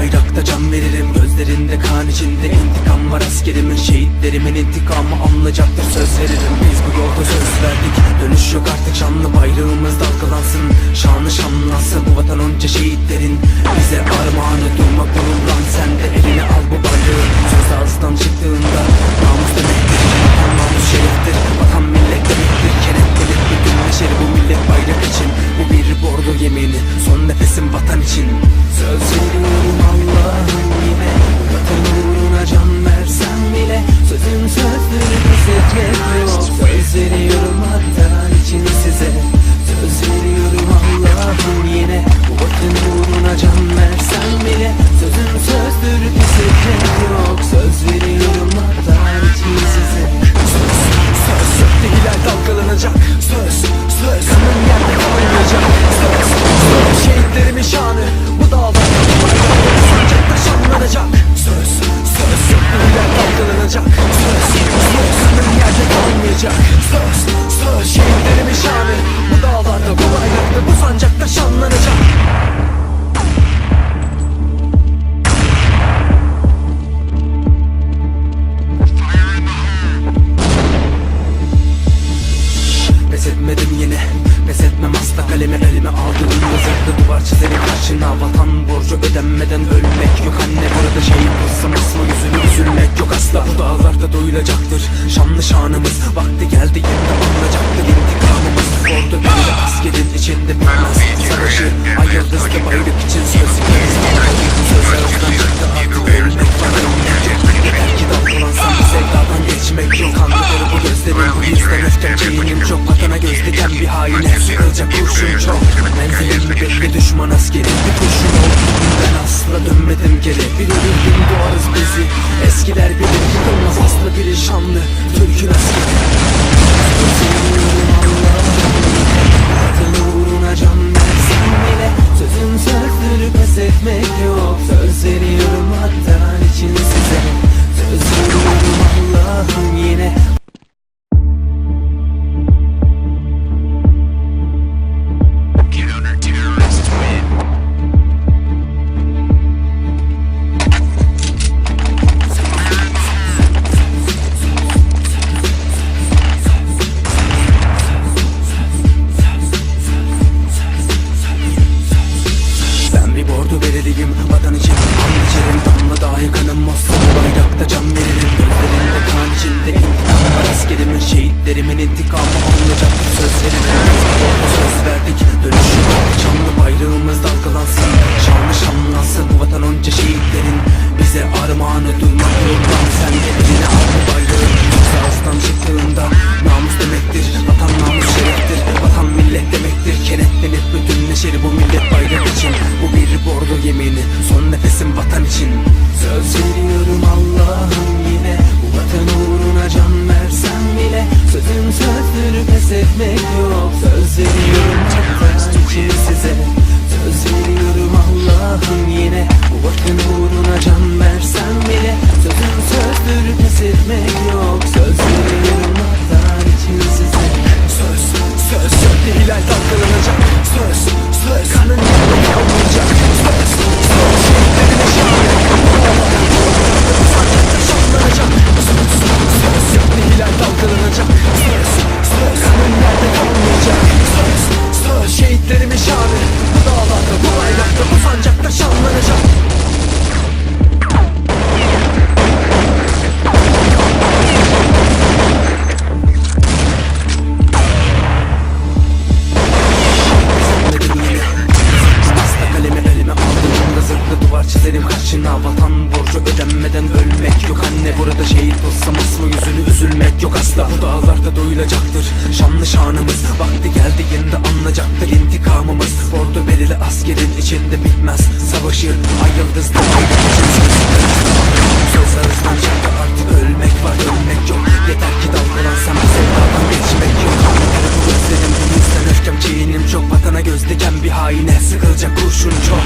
bayrakta can veririm Gözlerinde kan içinde intikam var Askerimin şehitlerimin intikamı anlayacaktır söz veririm. Biz bu yolda söz verdik Dönüş yok artık şanlı bayrağımız dalgalansın Şanlı şanlansın. Bu vatan onca şehitlerin Bize armağanı durma kurum lan sen de eline al bu bayrağı. Söz ağızdan çıktığında namus demektir Vatan namus şereftir vatan millet demektir. Kenetlenip bir gün bu millet bayrak için Bu bir bordo yemin first. Cehilim çok vatana göz diken bir haine Sıkılacak kurşun çok. Menzilim belli düşman askeri Bir kurşun oldu. Ben asla dönmedim geri. Bir ölürdüm doğarız bizi. Eskiler bilir yıkılmaz aslı biri şanlı Türk'ün askeri. demektir. Vatan namus şereftir. Vatan millet demektir. Kenetlenip bütün neşeli bu millet bayrak için. Bu bir bordo yemini Son nefesim vatan için. Sözüm Askerin içinde bitmez. Savaşır ay yıldızlar. Söz arasından çıktı artık ölmek var ölmek yok. Yeter ki dalgalansam sevdadan geçmek yok. Her bu gözlerim bu yüzden öfkem kinim çok. Vatana göz bir haine. Sıkılacak kurşun çok.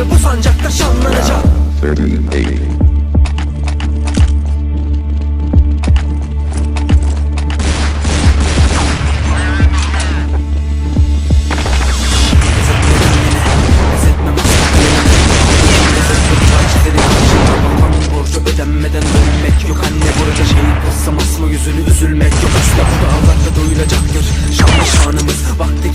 Bayrakta, bu sancakta şanlanacak 38. Pes etmem asla borcu ödenmeden dönmek yok Anne burada şehit olsam duyulacaktır Şanlı şanımız vakti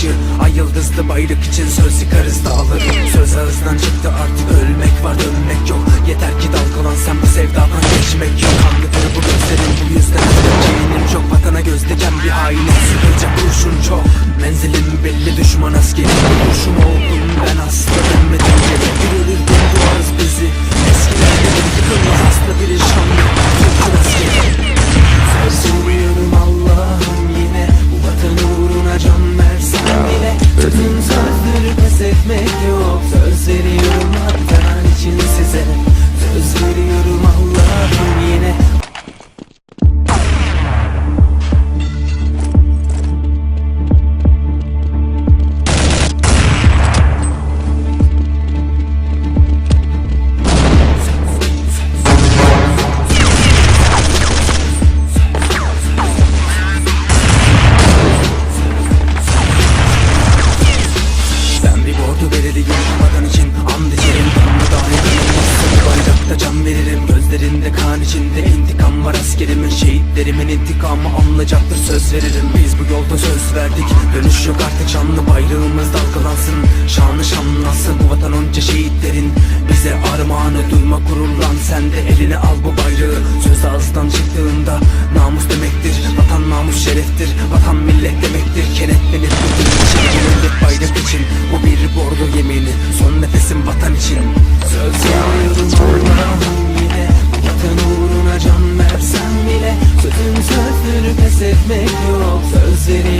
Savaşı ay yıldızlı bayrak için söz yıkarız dağları. Söz ağızdan çıktı artık ölmek var dönmek yok. Yeter ki dalgalan sen bu sevdadan geçmek yok. Kanlıdır bu gözlerin bu yüzden Ciğenim çok. Vatana göz diken bir haine Sıkılacak kurşun çok. Menzilim belli düşman askeri. Kurşun oldum ben intikamı alınacaktır söz veririm. Biz bu yolda söz verdik. Dönüş yok artık şanlı bayrağımız dalgalansın. Şanlı şanlansın bu vatan onca şehitlerin. Bize armağanı duyma gururlan Sen de eline al bu bayrağı. Söz ağızdan çıktığında namus demektir. Vatan namus şereftir. Vatan millet demektir. Kenetlenip bütün için Gönüllük bayrak için. Bu bir bordo yemini Son nefesim vatan için. Söz veriyorum yok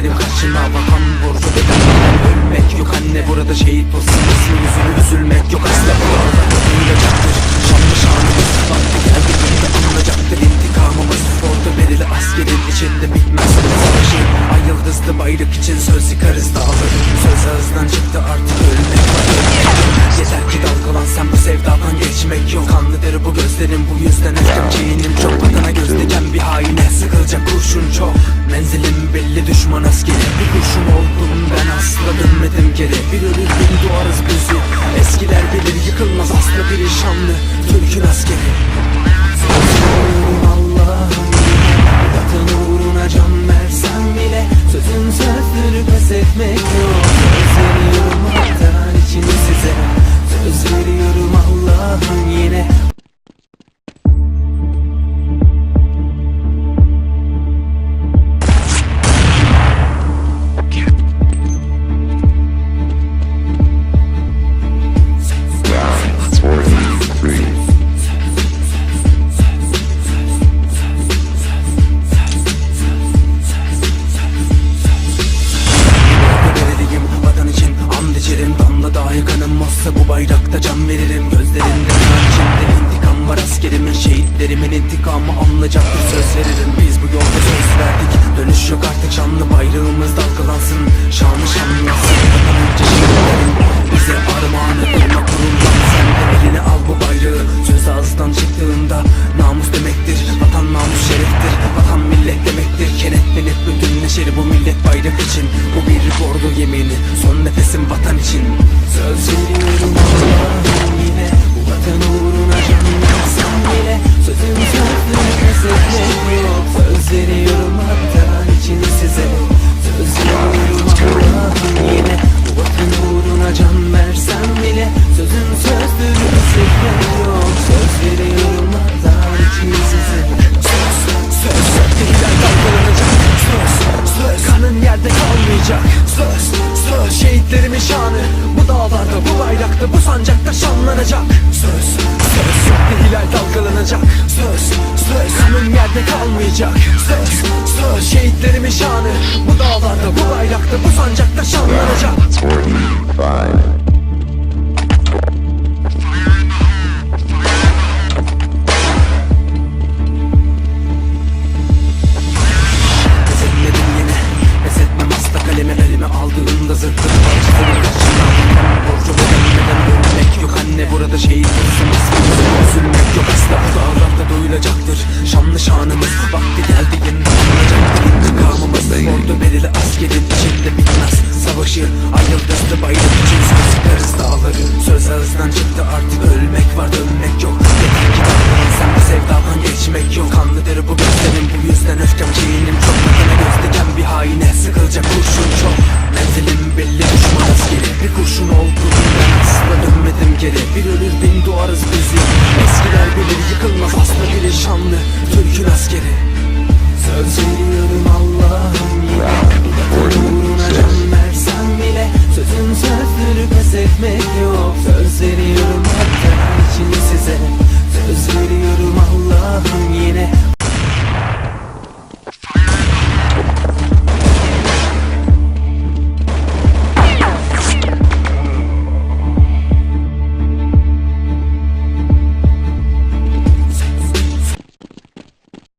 duvar çizerim karşına Vatan borcu bedenler ölmek yok Anne burada şehit olsun. İsmi yüzünü üzülmek yok Asla. Buralarda duyulacaktır Şanlı şanımız Vakti geldi şimdi anılacaktır intikamımız Orada belirli askerin içinde bitmez. Savaşı ay yıldızlı bayrak için söz yıkarız dağları. Söz ağızdan çıktı artık ölmek var. Yeter ki dalgalan sen bu sevdadan geçmek yok. Kanlıdır bu gözlerin bu yüzden öfkem Kinim çok Sıkacak kurşun çok. Menzilim belli düşman askeri. Bir kurşun oldum ben asla dönmedim geri Bir ölür bin duvarız bizi. Eskiler bilir yıkılmaz asla bir şanlı. Türk'ün askeri. Sözüm sözdür pes etmek yok. Özeniyorum hatta içini size. anlayacak bir söz veririm. Biz bu yolda söz verdik. Dönüş yok artık şanlı bayrağımız dalgalansın. Şanlı şanlansın. Kapanınca bize armağanı Kılma kurumdan sen de eline al bu bayrağı. Söz ağızdan çıktığında namus demektir. Vatan namus şereftir. Vatan millet demektir. Kenetlenip bütünleşir bu millet bayrak için. Bu bir bordu yemini. Son nefesim vatan için. Söz veriyorum. geride kalmayacak. Söz, söz şehitlerimin şanı. Bu dağlarda, bu bayrakta, bu sancakta şanlanacak.